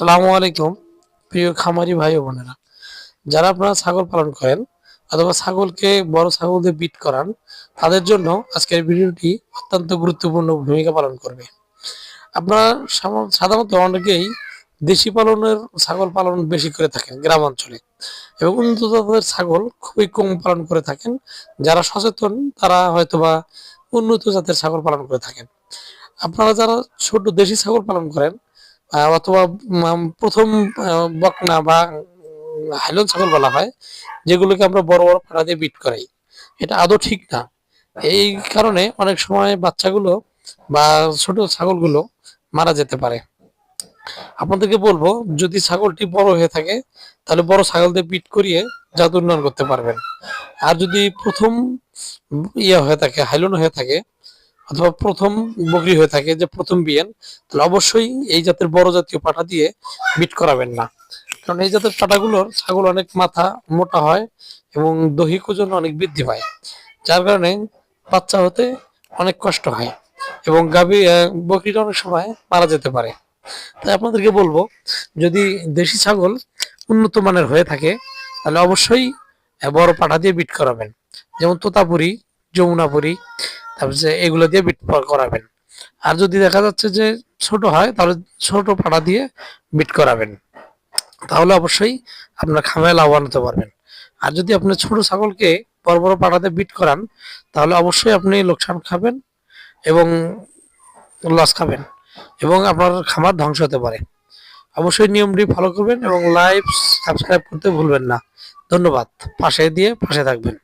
আসসালামু আলাইকুম প্রিয় খামারি ভাই ও বোনেরা। যারা আপনারা ছাগল পালন করেন অথবা ছাগলকে বড় ছাগল দিয়ে বিট করান, তাদের জন্য আজকের ভিডিওটি অত্যন্ত গুরুত্বপূর্ণ ভূমিকা পালন করবে। আপনারা সাধারণত অনেকেই দেশি পালনের ছাগল পালন বেশি করে থাকেন গ্রাম অঞ্চলে এবং উন্নত জাতের ছাগল খুবই কম পালন করে থাকেন। যারা সচেতন, তারা হয়তোবা উন্নত জাতের ছাগল পালন করে থাকেন। আপনারা যারা ছোট দেশি ছাগল পালন করেন অথবা প্রথম বকনা বা হাইলন ছাগল বলা হয়, যেগুলোকে আমরা বড় বড় পাড়া দিয়ে বিট করাই। এটা আদৌ ঠিক না। এই কারণে অনেক সময় বাচ্চাগুলো বা ছোট ছাগলগুলো মারা যেতে পারে। আপনাদেরকে বলব, যদি ছাগলটি বড় হয়ে থাকে, তাহলে বড় ছাগল দিয়ে বিট করিয়ে জাত উন্নয়ন করতে পারবেন। আর যদি প্রথম ইয়ে হয়ে থাকে, হাইলন হয়ে থাকে অথবা প্রথম বকরি হয়ে থাকে যে প্রথম বিয়েন তাহলে অবশ্যই এই জাতের বড় জাতীয় পাঠা দিয়ে বিট করাবেন না। কারণ এই জাতের পাঠাগুলোর ছাগল অনেক মাথা মোটা হয় এবং দৈহিক ওজন অনেক বৃদ্ধি পায়, যার কারণে বাচ্চা হতে অনেক কষ্ট হয় এবং গাভী বকরিটা অনেক সময় মারা যেতে পারে। তাই আপনাদেরকে বলব, যদি দেশি ছাগল উন্নত মানের হয়ে থাকে, তাহলে অবশ্যই বড় পাঠা দিয়ে বিট করাবেন। যেমন তোতাপুরি, যমুনাপুরি তারপর যে এগুলো দিয়ে বিট করাবেন। আর যদি দেখা যাচ্ছে যে ছোট হয়, তাহলে ছোট পাড়া দিয়ে বিট করাবেন। তাহলে অবশ্যই আপনার খামায় লাভবান হতে পারবেন। আর যদি আপনি ছোট ছাগলকে বড় বড় পাড়াতে বিট করান, তাহলে অবশ্যই আপনি লোকসান খাবেন এবং লস খাবেন এবং আপনার খামার ধ্বংস হতে পারে। অবশ্যই নিয়মটি ফলো করবেন এবং লাইভ সাবস্ক্রাইব করতে ভুলবেন না। ধন্যবাদ। পাশে দিয়ে পাশে থাকবেন।